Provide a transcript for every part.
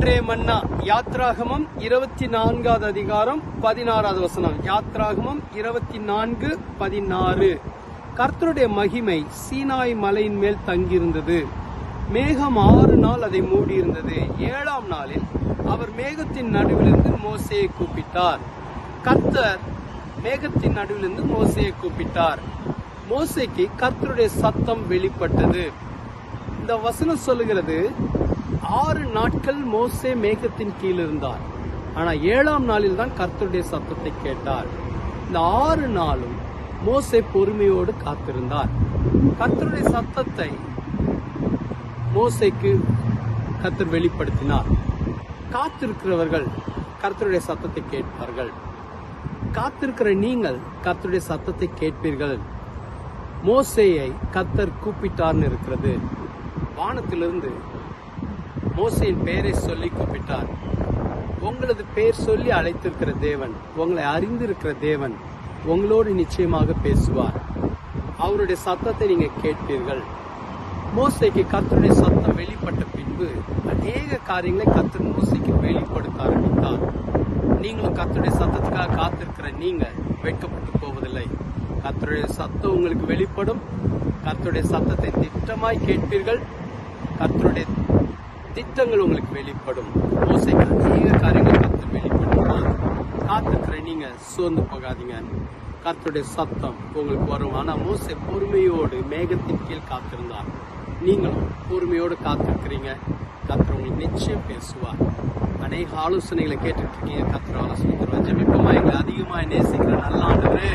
மன்னா. யாத்ராகமம் இருபத்தி நான்காவது அதிகாரம் பதினாறாவது வசனம். யாத்ராகமம் இருபத்தி நான்கு பதினாறு. கர்த்தருடைய மகிமை சீனாய் மலையின் மேல் தங்கியிருந்தது. மேகம் ஆறு நாள் அதை மூடியிருந்தது. ஏழாம் நாளில் அவர் மேகத்தின் நடுவிலிருந்து மோசையை கூப்பிட்டார். கர்த்தர் மேகத்தின் நடுவிலிருந்து மோசையை கூப்பிட்டார். மோசைக்கு கர்த்தருடைய சத்தம் வெளிப்பட்டது. இந்த வசனம் சொல்லுகிறது ஆறு நாட்கள் மோசே மேகத்தின் கீழ் இருந்தார். ஆனா ஏழாம் நாளில் தான் கர்த்தருடைய சத்தத்தை கேட்டார். இந்த ஆறு நாளும் மோசே பொறுமையோடு காத்திருந்தார். கர்த்தருடைய சத்தத்தை மோசைக்கு கர்த்தர் வெளிப்படுத்தினார். காத்திருக்கிறவர்கள் கர்த்தருடைய சத்தத்தை கேட்பார்கள். காத்திருக்கிற நீங்கள் கர்த்தருடைய சத்தத்தை கேட்பீர்கள். மோசேயை கத்தர் கூப்பிட்டார்னு இருக்கிறது. வானத்திலிருந்து மோசையின் பெயரை சொல்லி கூப்பிட்டார். உங்களது பெயர் சொல்லி அழைத்திருக்கிற தேவன் உங்களை அறிந்திருக்கிற தேவன் உங்களோடு நிச்சயமாக பேசுவார். அவருடைய சத்தத்தை நீங்க கேட்பீர்கள். மோசைக்கு கத்தருடைய சத்தம் வெளிப்பட்ட பின்பு அநேக காரியங்களை கத்தர் மோசைக்கு வெளிப்படுத்த ஆரம்பித்தார் நீங்களும் கத்தருடைய சத்தத்துக்காக காத்திருக்கிற நீங்க வெட்கப்பட்டு போவதில்லை. கத்தருடைய சத்தம் உங்களுக்கு வெளிப்படும். கத்தருடைய சத்தத்தை திட்டமாய் கேட்பீர்கள். கத்தருடைய திட்டங்கள் உங்களுக்கு வெளிப்படும். மோசைக்கு அநேக காரியங்களை கர்த்தர் வெளிப்படும்? காத்துக்கிற நீங்க சோர்ந்து போகாதீங்க. கத்தருடைய சத்தம் உங்களுக்கு வரும். ஆனா மோசை பொறுமையோடு மேகத்தின் கீழ் காத்திருந்தார். நீங்களும் பொறுமையோடு காத்திருக்கிறீங்க. கர்த்தர் உங்களுக்கு நிச்சயம் பேசுவார். அநேக ஆலோசனைகளை கேட்டுட்டு இருக்கீங்க கர்த்தர் ஆலோசனை தருவார் ஜெபிப்போமா? எங்களை அதிகமாக நேசிக்கிற நல்ல ஆண்டவரே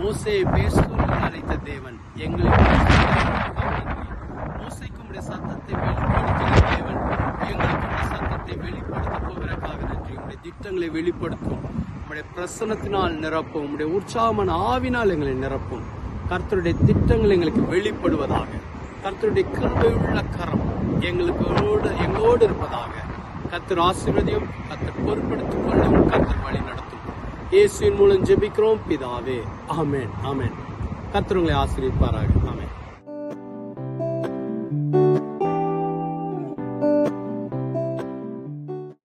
மோசையை பேசுவோம் அழைத்த தேவன் எங்களை மோசைக்கு உடைய சத்தத்தை வெளிப்படுத்தின தேவன் எங்களுக்கு உடைய சத்தத்தை வெளிப்படுத்த நன்றி உடைய திட்டங்களை வெளிப்படுத்தும் உங்களுடைய பிரசனத்தினால் நிரப்பும் உடைய உற்சாகமான ஆவினால் எங்களை நிரப்பும் கர்த்தருடைய திட்டங்கள் எங்களுக்கு வெளிப்படுவதாக. கர்த்தருடைய கிருபையுள்ள கரம் எங்களுக்கு எங்களோடு இருப்பதாக. கர்த்தர் ஆசீர்வதியும் கத்தர் பொருட்படுத்திக் கொள்ளும் கர்த்தர் வழி நடத்தும் இயேசுவின் மூலம் ஜெபிக்கிறோம் பிதாவே. ஆமேன் ஆமேன். கத்தர் உங்களை ஆசீர்வதிப்பாராக